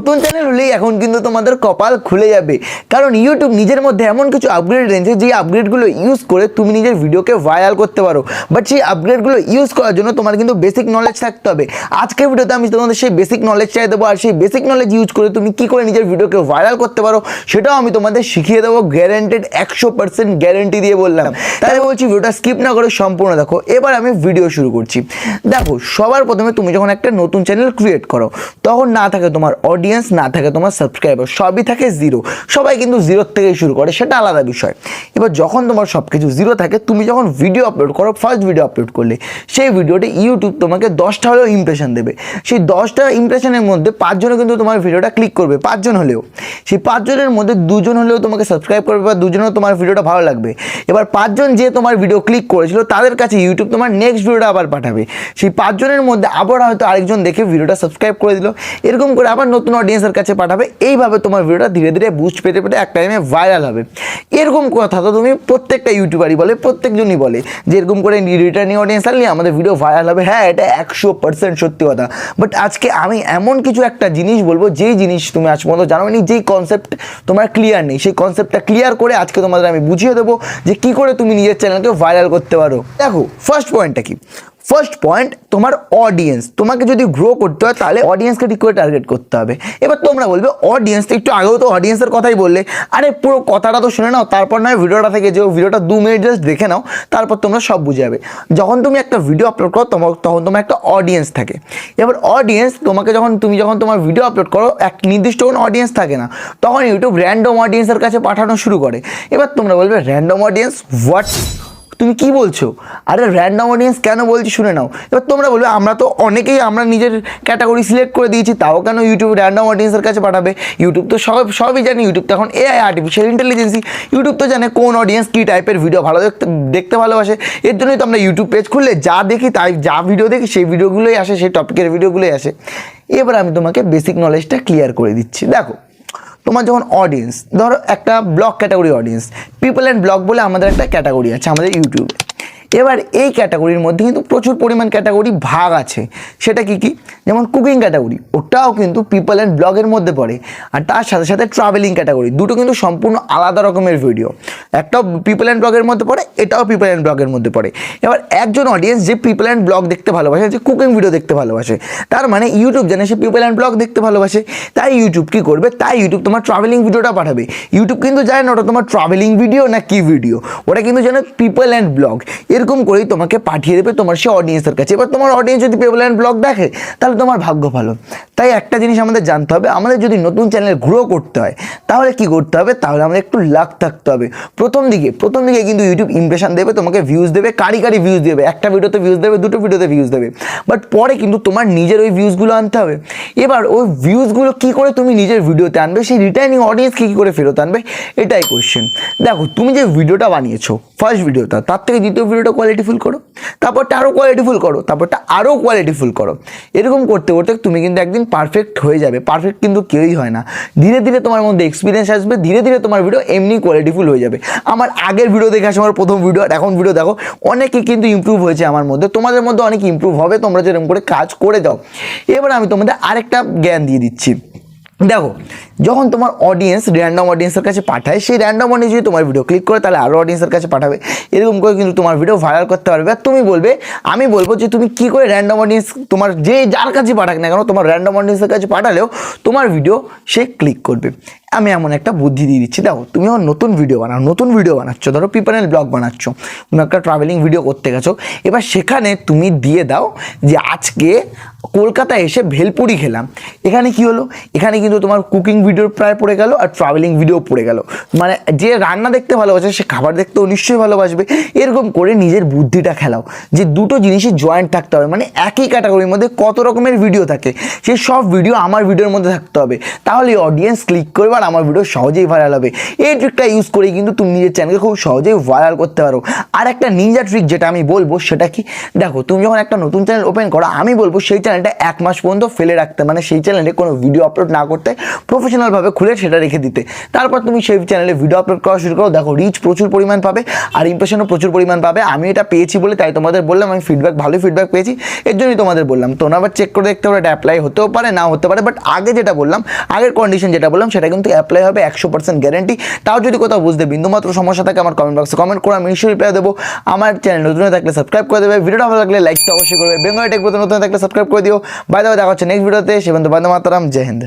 নতুন চ্যানেল হলেই এখন কিন্তু তোমাদের কপাল খুলে যাবে। কারণ ইউটিউব নিজের মধ্যে এমন কিছু আপগ্রেড এনেছে, যে আপগ্রেডগুলো ইউজ করে তুমি নিজের ভিডিওকে ভাইরাল করতে পারো। বাট সেই আপগ্রেডগুলো ইউজ করার জন্য তোমার কিন্তু বেসিক নলেজ থাকতে হবে। আজকের ভিডিওতে আমি তোমাদের সেই বেসিক নলেজটাই দেবো, আর সেই বেসিক নলেজ ইউজ করে তুমি কি করে নিজের ভিডিওকে ভাইরাল করতে পারো, সেটাও আমি তোমাদের শিখিয়ে দেবো গ্যারেন্টেড একশো পার্সেন্ট গ্যারেন্টি দিয়ে বললাম। তাই বলছি ভিডিওটা স্কিপ না করে সম্পূর্ণ দেখো। এবার আমি ভিডিও শুরু করছি। দেখো, সবার প্রথমে তুমি যখন একটা নতুন চ্যানেল ক্রিয়েট করো, তখন না থাকে তোমার অডিয়েন্স না থাকে তোমার সাবস্ক্রাইবার সবই থাকে জিরো সবাই কিন্তু জিরোর থেকেই শুরু করে, সেটা আলাদা বিষয়। এবার যখন তোমার সব কিছু জিরো থাকে, তুমি যখন ভিডিও আপলোড করো ফার্স্ট ভিডিও আপলোড করলে, সেই ভিডিওতে ইউটিউব তোমাকে দশটা হলেও ইমপ্রেশন দেবে। সেই দশটা ইমপ্রেশনের মধ্যে পাঁচজনে কিন্তু তোমার ভিডিওটা ক্লিক করবে, পাঁচজন হলেও। সেই পাঁচজনের মধ্যে দুজন হলেও তোমাকে সাবস্ক্রাইব করবে বা দুজনেও তোমার ভিডিওটা ভালো লাগবে। এবার পাঁচজন যে তোমার ভিডিও ক্লিক করেছিল, তাদের কাছে ইউটিউব তোমার নেক্সট ভিডিওটা আবার পাঠাবে। সেই পাঁচজনের মধ্যে আবার হয়তো আরেকজন দেখে ভিডিওটা সাবস্ক্রাইব করে দিল। এরকম করে আবার নতুন অডিয়েন্সের কাছে পাঠাবে। এইভাবে তোমার ভিডিওটা ধীরে ধীরে বুস্ট পেতে পেতে এক টাইমে ভাইরাল হবে। এরকম কথা তো তুমি প্রত্যেকটা ইউটিউবারই বলে প্রত্যেকজনই বলে যে এরকম করে রিটার্নিং অডিয়েন্স আনলে আমাদের ভিডিও ভাইরাল হবে। হ্যাঁ এটা একশো পার্সেন্ট সত্যি কথা। বাট আজকে আমি এমন কিছু একটা জিনিস বলব, যেই জিনিস তুমি আজ পর্যন্ত জানো নি যেই কনসেপ্ট তোমার ক্লিয়ার নেই। সেই কনসেপ্টটা ক্লিয়ার করে আজকে তোমাদের আমি বুঝিয়ে দেবো যে কি করে তুমি নিজের চ্যানেলকে ভাইরাল করতে পারো। দেখো ফার্স্ট পয়েন্টটা কি? ফার্স্ট পয়েন্ট তোমার অডিয়েন্স তোমাকে যদি গ্রো করতে হয়, তাহলে অডিয়েন্সকে ঠিক করে টার্গেট করতে হবে। এবার তোমরা বলবে অডিয়েন্স একটু আগেও তো অডিয়েন্সের কথাই বললে। আরে, পুরো কথাটা তো শুনে নাও, তারপর নয় ভিডিওটা থেকে যে ভিডিওটা দু মিনিট জাস্ট দেখে নাও, তারপর তোমরা সব বুঝে যাবে। যখন তুমি একটা ভিডিও আপলোড করো তোমার তখন তোমার একটা অডিয়েন্স থাকে। এবার অডিয়েন্স তোমাকে যখন তুমি যখন তোমার ভিডিও আপলোড করো, এক নির্দিষ্ট কোনো অডিয়েন্স থাকে না। তখন ইউটিউব র্যান্ডম অডিয়েন্সের কাছে পাঠানো শুরু করে। এবার তোমরা বলবে র্যান্ডম অডিয়েন্স হোয়াট তুমি কি বলছো? আরে র্যান্ডম অডিয়েন্স কেন বলছি শুনে নাও। এবার তোমরা বলবে, আমরা তো অনেকেই আমরা নিজের ক্যাটাগরি সিলেক্ট করে দিয়েছি, তাও কেন ইউটিউব র্যান্ডম অডিয়েন্সের কাছে পাঠাবে? ইউটিউব তো সব, সবই জানি ইউটিউব তো এখন এআই আর্টিফিশিয়াল ইন্টেলিজেন্সি ইউটিউব তো জানে কোন অডিয়েন্স কী টাইপের ভিডিও ভালো দেখতে দেখতে ভালোবাসে। এর জন্যই তো আমরা ইউটিউব পেজ খুললে যা দেখি, তাই যা ভিডিও দেখি, সেই ভিডিওগুলোই আসে, সেই টপিকের ভিডিওগুলোই আসে। এবার আমি তোমাকে বেসিক নলেজটা ক্লিয়ার করে দিচ্ছি। দেখো তোমার যখন অডিয়েন্স ধরো একটা blog category audience people and blog বলে আমাদের একটা ক্যাটাগরি আছে, আমাদের ইউটিউবে এবার এই ক্যাটাগরির মধ্যে কিন্তু প্রচুর পরিমাণ ক্যাটাগরি ভাগ আছে। সেটা কি কি? যেমন কুকিং ক্যাটাগরি, ওটাও কিন্তু পিপল অ্যান্ড ব্লগের মধ্যে পড়ে। আর তার সাথে সাথে ট্রাভেলিং ক্যাটাগরি, দুটো কিন্তু সম্পূর্ণ আলাদা রকমের ভিডিও একটাও পিপল অ্যান্ড ব্লগের মধ্যে পড়ে, এটাও পিপল অ্যান্ড ব্লগের মধ্যে পড়ে। এবার একজন অডিয়েন্স যে পিপল অ্যান্ড ব্লগ দেখতে ভালোবাসে, যে কুকিং ভিডিও দেখতে ভালোবাসে, তার মানে ইউটিউব জানে সে পিপল অ্যান্ড ব্লগ দেখতে ভালোবাসে। তাই ইউটিউব কী করবে? তাই ইউটিউব তোমার ট্রাভেলিং ভিডিওটা পাঠাবে। ইউটিউব কিন্তু জানে না ওটা তোমার ট্রাভেলিং ভিডিও না কি ভিডিও ওটা কিন্তু জানে পিপল অ্যান্ড ব্লগ এরকম করেই তোমাকে পাঠিয়ে দেবে তোমার সে অডিয়েন্সের কাছে। এবার তোমার অডিয়েন্স যদি পিপল অ্যান্ড ব্লগ দেখে, তাহলে তোমার ভাগ্য ভালো। তাই একটা জিনিস আমাদের জানতে হবে, আমাদের যদি নতুন চ্যানেল গ্রো করতে হয়, তাহলে কি করতে হবে? তাহলে আমাদের একটু লাক থাকতে হবে। প্রথম দিকে প্রথম দিকে কিন্তু ইউটিউব ইমপ্রেশন দেবে, তোমাকে ভিউজ দেবে, কারি কারি ভিউজ দেবে, একটা ভিডিওতে ভিউজ দেবে, দুটো ভিডিওতে ভিউজ দেবে। বাট পরে কিন্তু তোমার নিজের ওই ভিউজগুলো আনতে হবে। এবার ওই ভিউজগুলো কী করে তুমি নিজের ভিডিওতে আনবে, সেই রিটার্নিং অডিয়েন্স কী কী করে ফেরত আনবে, এটাই কোয়েশ্চেন দেখো, তুমি যে ভিডিওটা বানিয়েছো ফার্স্ট ভিডিওটা তার থেকে দ্বিতীয় ভিডিওটা কোয়ালিটিফুল করো, তারপরটা আরও কোয়ালিটিফুল করো, তারপরটা আরও কোয়ালিটিফুল করো। এরকম করতে করতে তুমি কিন্তু একদিন পারফেক্ট হয়ে যাবে পারফেক্ট কিন্তু কেউই হয় না। ধীরে ধীরে তোমার মধ্যে এক্সপিরিয়েন্স আসবে, ধীরে ধীরে তোমার ভিডিও এমনি কোয়ালিটিফুল হয়ে যাবে। আমার আগের ভিডিও দেখে আসে আমার প্রথম ভিডিও আর এখন ভিডিও দেখো, অনেকে কিন্তু ইমপ্রুভ হয়েছে আমার মধ্যে। তোমাদের মধ্যে অনেক ইমপ্রুভ হবে, তোমরা যেরকম করে কাজ করে যাও। এবার আমি তোমাদের আরেকটা জ্ঞান দিয়ে দিচ্ছি। দেখো, যখন তোমার অডিয়েন্স র্যান্ডম অডিয়েন্সের কাছে পাঠায়, সেই র্যান্ডম অডিয়েন্স যদি তোমার ভিডিও ক্লিক করে, তাহলে আরও অডিয়েন্সের কাছে পাঠাবে। এরকম করে কিন্তু তোমার ভিডিও ভাইরাল করতে পারবে। আর তুমি বলবে, আমি বলব যে তুমি কী করে র্যান্ডম অডিয়েন্স তোমার যে যার কাছে পাঠাক না কেন, তোমার র্যান্ডম অডিয়েন্সের কাছে পাঠালেও তোমার ভিডিও সে ক্লিক করবে। আমি এমন একটা বুদ্ধি দিয়ে দিচ্ছি, দেখো, তুমি আমার নতুন ভিডিও বানাও, নতুন ভিডিও বানাচ্ছ, ধরো পিপারেল ব্লগ বানাচ্ছ, তুমি একটা ট্রাভেলিং ভিডিও করতে গেছো, এবার সেখানে তুমি দিয়ে দাও যে আজকে কলকাতায় এসে ভেলপুরি খেলাম। এখানে কি হলো? এখানে কিন্তু তোমার কুকিং ভিডিও প্রায় পড়ে গেল আর ট্রাভেলিং ভিডিও পড়ে গেল। মানে যে রান্না দেখতে ভালোবাসে, সে খাবার দেখতেও নিশ্চয়ই ভালোবাসবে। এরকম করে নিজের বুদ্ধিটা খেলাও, যে দুটো জিনিসই জয়েন্ট থাকতে হবে মানে একই ক্যাটাগরির মধ্যে কত রকমের ভিডিও থাকে সেই সব ভিডিও আমার ভিডিওর মধ্যে থাকতে হবে। তাহলে অডিয়েন্স ক্লিক করবে আর আমার ভিডিও সহজেই ভাইরাল হবে। এই ট্রিকটা ইউজ করে কিন্তু তুমি নিজের চ্যানেলকে খুব সহজেই ভাইরাল করতে পারো। আর একটা নিনজা ট্রিক যেটা আমি বলব সেটা কি? দেখো, তুমি যখন একটা নতুন চ্যানেল ওপেন করো, আমি বলব সেই চ্যানেলটা এক মাস পর্যন্ত ফেলে রাখতে। মানে সেই চ্যানেলে কোনো ভিডিও আপলোড না করতে প্রফেশনালভাবে খুলে সেটা রেখে দিতে। তারপর তুমি সেই চ্যানেলে ভিডিও আপলোড করা শুরু করো। দেখো রিচ প্রচুর পরিমাণ পাবে আর ইমপ্রেশনও প্রচুর পরিমাণ পাবে। আমি এটা পেয়েছি বলে তাই তোমাদের বললাম, আমি ফিডব্যাক ভালো ফিডব্যাক পেয়েছি, এর জন্যই তোমাদের বললাম। তোমরা আবার চেক করে দেখতে পারো এটা অ্যাপ্লাই হতেও পারে, না হতে পারে বাট আগে যেটা বললাম, আগের কন্ডিশন যেটা বললাম, সেটা কিন্তু অ্যাপ্লাই হবে, একশো পার্সেন্ট গ্যারেন্টি তাও যদি কোথাও বুঝতে বিন্দুমাত্র সমস্যা থাকে, আমার কমেন্ট বক্সে কমেন্ট করে আমি নিশ্চয়ই রিপ্লাই দেবো। আমার চ্যানেল নতুন থাকলে সাবস্ক্রাইব করে দেবে। ভিডিওটা ভালো লাগলে লাইকটা অবশ্যই করবে। বেঙ্গল টেক নতুন থাকলে সাবস্ক্রাইব করে দিও। বাই দেখা হচ্ছে নেক্সট ভিডিওতে সে বন্ধু বান্ধব মাতারাম। জয় হিন্দ।